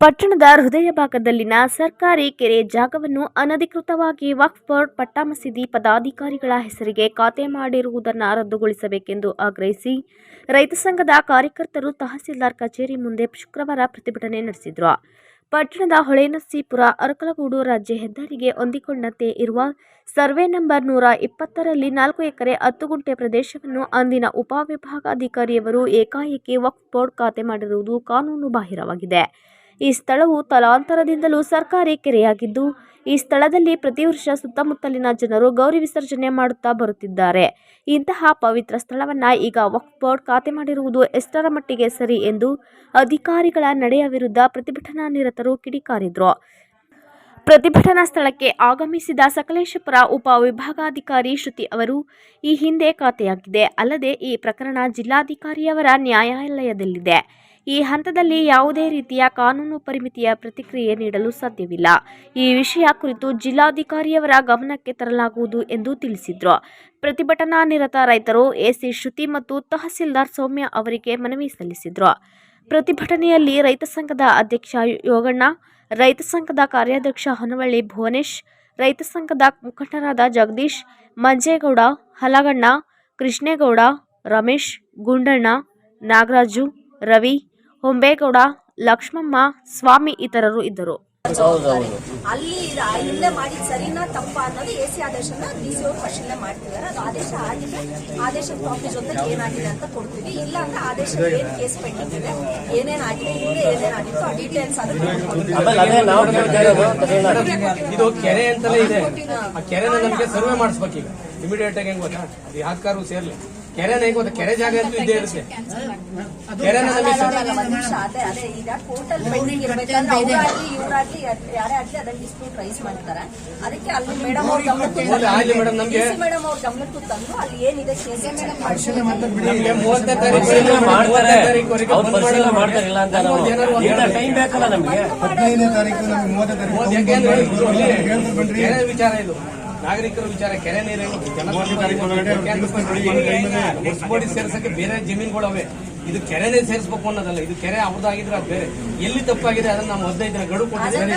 ಪಟ್ಟಣದ ಹೃದಯ ಭಾಗದಲ್ಲಿನ ಸರ್ಕಾರಿ ಕೆರೆ ಜಾಗವನ್ನು ಅನಧಿಕೃತವಾಗಿ ವಕ್ಫ್ ಬೋರ್ಡ್ ಪಟ್ಟಾ ಮಸೀದಿ ಪದಾಧಿಕಾರಿಗಳ ಹೆಸರಿಗೆ ಖಾತೆ ಮಾಡಿರುವುದನ್ನು ರದ್ದುಗೊಳಿಸಬೇಕೆಂದು ಆಗ್ರಹಿಸಿ ರೈತ ಸಂಘದ ಕಾರ್ಯಕರ್ತರು ತಹಸೀಲ್ದಾರ್ ಕಚೇರಿ ಮುಂದೆ ಶುಕ್ರವಾರ ಪ್ರತಿಭಟನೆ ನಡೆಸಿದರು. ಪಟ್ಟಣದ ಹೊಳೆನರಸೀಪುರ, ಅರಕಲಗೂಡು ರಾಜ್ಯ ಹೆದ್ದಾರಿಗೆ ಹೊಂದಿಕೊಂಡಂತೆ ಇರುವ ಸರ್ವೆ ನಂಬರ್ ನೂರ ಇಪ್ಪತ್ತರಲ್ಲಿ ನಾಲ್ಕು ಎಕರೆ ಹತ್ತು ಗುಂಟೆ ಪ್ರದೇಶವನ್ನು ಅಂದಿನ ಉಪವಿಭಾಗಾಧಿಕಾರಿಯವರು ಏಕಾಏಕಿ ವಕ್ಫ್ ಬೋರ್ಡ್ ಖಾತೆ ಮಾಡಿರುವುದು ಕಾನೂನು ಬಾಹಿರವಾಗಿದೆ. ಈ ಸ್ಥಳವು ತಲಾಂತರದಿಂದಲೂ ಸರ್ಕಾರಿ ಕೆರೆಯಾಗಿದ್ದು, ಈ ಸ್ಥಳದಲ್ಲಿ ಪ್ರತಿ ವರ್ಷ ಸುತ್ತಮುತ್ತಲಿನ ಜನರು ಗೌರಿ ವಿಸರ್ಜನೆ ಮಾಡುತ್ತಾ ಬರುತ್ತಿದ್ದಾರೆ. ಇಂತಹ ಪವಿತ್ರ ಸ್ಥಳವನ್ನು ಈಗ ವಕ್ಫ್ ಬೋರ್ಡ್ ಖಾತೆ ಮಾಡಿರುವುದು ಎಷ್ಟರ ಮಟ್ಟಿಗೆ ಸರಿ ಎಂದು ಅಧಿಕಾರಿಗಳ ನಡೆಯ ವಿರುದ್ಧ ಪ್ರತಿಭಟನಾ ನಿರತರು ಕಿಡಿಕಾರಿದ್ರು. ಪ್ರತಿಭಟನಾ ಸ್ಥಳಕ್ಕೆ ಆಗಮಿಸಿದ ಸಕಲೇಶಪುರ ಉಪ ವಿಭಾಗಾಧಿಕಾರಿ ಶ್ರುತಿ ಅವರು ಈ ಹಿಂದೆ ಖಾತೆಯಾಗಿದೆ. ಅಲ್ಲದೆ ಈ ಪ್ರಕರಣ ಜಿಲ್ಲಾಧಿಕಾರಿಯವರ ನ್ಯಾಯಾಲಯದಲ್ಲಿದೆ. ಈ ಹಂತದಲ್ಲಿ ಯಾವುದೇ ರೀತಿಯ ಕಾನೂನು ಪರಿಮಿತಿಯ ಪ್ರತಿಕ್ರಿಯೆ ನೀಡಲು ಸಾಧ್ಯವಿಲ್ಲ. ಈ ವಿಷಯ ಕುರಿತು ಜಿಲ್ಲಾಧಿಕಾರಿಯವರ ಗಮನಕ್ಕೆ ತರಲಾಗುವುದು ಎಂದು ತಿಳಿಸಿದರು. ಪ್ರತಿಭಟನಾ ನಿರತ ರೈತರು ಎಸಿ ಶ್ರುತಿ ಮತ್ತು ತಹಸೀಲ್ದಾರ್ ಸೌಮ್ಯ ಅವರಿಗೆ ಮನವಿ ಸಲ್ಲಿಸಿದರು. ಪ್ರತಿಭಟನೆಯಲ್ಲಿ ರೈತ ಸಂಘದ ಅಧ್ಯಕ್ಷ ಯೋಗಣ್ಣ, ರೈತ ಸಂಘದ ಕಾರ್ಯಾಧ್ಯಕ್ಷ ಹೊನವಳ್ಳಿ ಭುವನೇಶ್, ರೈತ ಸಂಘದ ಮುಖಂಡರಾದ ಜಗದೀಶ್, ಮಂಜೇಗೌಡ, ಹಲಗಣ್ಣ, ಕೃಷ್ಣೇಗೌಡ, ರಮೇಶ್, ಗುಂಡಣ್ಣ, ನಾಗರಾಜು, ರವಿ ಹೊಂಬೇಗೌಡ ಲಕ್ಷ್ಮಮ್ಮ ಸ್ವಾಮಿ ಇತರರು ಇದ್ದರು. ಅಲ್ಲಿ ಇಲ್ಲೇ ಮಾಡಿದ ಸರಿನಾ ತಪ್ಪ ಅನ್ನೋದು ಎ ಸಿ ಆದೇಶನ ಡಿ ಸಿ ಅವರು ಪರಿಶೀಲನೆ ಮಾಡ್ತಿದ್ದಾರೆ. ಅದು ಆದೇಶ ಆಗಿದೆ. ಆದೇಶ ಕಾಪಿ ಜೊತೆ ಏನಾಗಿದೆ ಅಂತ ಕೊಡ್ತೀವಿ. ಇಲ್ಲ ಅಂದ್ರೆ ಆದೇಶ ಏನ್ ಕೇಸ್ ಪೆಂಡಿಂಗ್ ಇದೆ ಏನೇನಾಗಿದೆ ಹಿಂದೆ ಏನೇನಾಗಿತ್ತು ಆ ಡೀಟೇಲ್ಸ್ ಆದ್ರೆ ಆಮೇಲೆ ಅದೇ ನಾವು ಕೇಳ್ತಾ ಇರೋದು ತಮಿಳ್ನಾಡು. ಇದು ಕೆರೆ ಅಂತಲೇ ಇದೆ. ಆ ಕೆರೆನ ನಮಗೆ ಸರ್ವೆ ಮಾಡಿಸ್ಬೇಕು ಈಗ ಇಮಿಡಿಯೇಟ್ ಆಗಿ ಹೆಂಗ್ ಗೊತ್ತಾ? ಅದು ಯಾಕಾರು ಸೇರ್ಲಿ. ಕೆರೆನ ಗೊತ್ತಾ ಕೆರೆ ಜಾಗ ಅಂತೂ ಇದ್ದೇ ಇರುತ್ತೆ. ಕೆರೆನ ಅದೇ ಅದೇ ಈಗ ಟೋಟಲ್ ಪೆಂಡಿಂಗ್ ಇರ್ಬೇಕಂದ್ರೆ ಅವರಾಗ್ಲಿ ಇವರಾಗ್ಲಿ ಯಾರೇ ಆಗ್ಲಿ ಅದನ್ನ ಡಿಸ್ಪ್ಯೂಟ್ ರೈಸ್ ಮಾಡ್ತಾರೆ. ಅದಕ್ಕೆ ಅಲ್ಲಿ ಮೇಡಮ್ ಅವ್ರ ಗಮನಕ್ಕೆ ಮೇಡಮ್ ಅವ್ರ ಗಮನಕ್ಕೂ ತಂದು ಅಲ್ಲಿ ಏನಿದೆ ಕೇಸ್ ನಮ್ಗೆ ಮೂವತ್ತನೇ ತಾರೀಕು ಮಾಡ್ತಾರೆ. ಅವ್ರು ಪರಿಶೀಲನೆ ಮಾಡ್ತಾರೆ ಇಲ್ಲ ಅಂತ ನಾವು ಟೈಮ್ ಬೇಕಲ್ಲ ನಮಗೆ. ಹದಿನೈದನೇ ತಾರೀಕು ನಮ್ಗೆ ಮೂವತ್ತನೇ ತಾರೀಕು ಯಾಕೆಂದ್ರೆ ಕೆರೆ ವಿಚಾರ ಇದು. ನಾಗರಿಕರ ವಿಚಾರ ಕೆರೆ ನೀರು ಹೊಸಬೋಡಿ ಸೇರ್ಸಕ್ಕೆ ಬೇರೆ ಜಮೀನುಗಳವೆ. ಇದು ಕೆರೆನೇ ಸೇರಿಸಬೇಕು ಅನ್ನೋದಲ್ಲ ಇದು ಕೆರೆ ಅವ್ರದ್ದಾಗಿದ್ರೆ ಅದು ಬೇರೆ. ಎಲ್ಲಿ ತಪ್ಪಾಗಿದೆ ಅದನ್ನ ನಾವು ಹದಿನೈದು ದಿನ ಗಡುವು ಕೊಟ್ಟಿದ್ದೀವಿ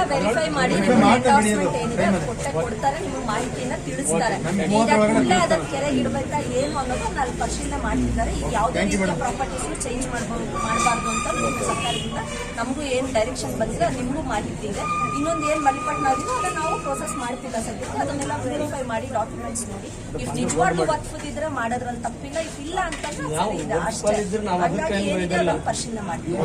ಸರ್ಕಾರದಿಂದ ನಮಗೂ ಏನು ಡೈರೆಕ್ಷನ್ ಬಂದಿದೆ ಅದು ನಿಮಗೂ ಮಾಹಿತಿ ಇದೆ. ಇನ್ನೊಂದು ಏನು ಬಲಿಪಟ್ಟಣ ಮಾಡಿದ್ರು ಅದನ್ನ ನಾವು ಪ್ರೋಸೆಸ್ ಮಾಡ್ತಿಲ್ಲ ಸದ್ಯಕ್ಕೆ ಅದನ್ನೆಲ್ಲ ವೆರಿಫೈ ಮಾಡಿ ಡಾಕ್ಯುಮೆಂಟ್ಸ್ ನೋಡಿ. ಇಫ್ ನಿಜವಾಗ್ಲೂ ಒತ್ತಿದ್ರೆ ಮಾಡೋದ್ರಲ್ಲಿ ತಪ್ಪಿಲ್ಲ ಇಫ್ ಇಲ್ಲ ಅಂತಂದ್ರೆ ಅಷ್ಟೇ. ಹಾಗಾಗಿ ಏನು ಏನಿದೆ ಅದನ್ನು ಪರಿಶೀಲನೆ ಮಾಡ್ತೀವಿ.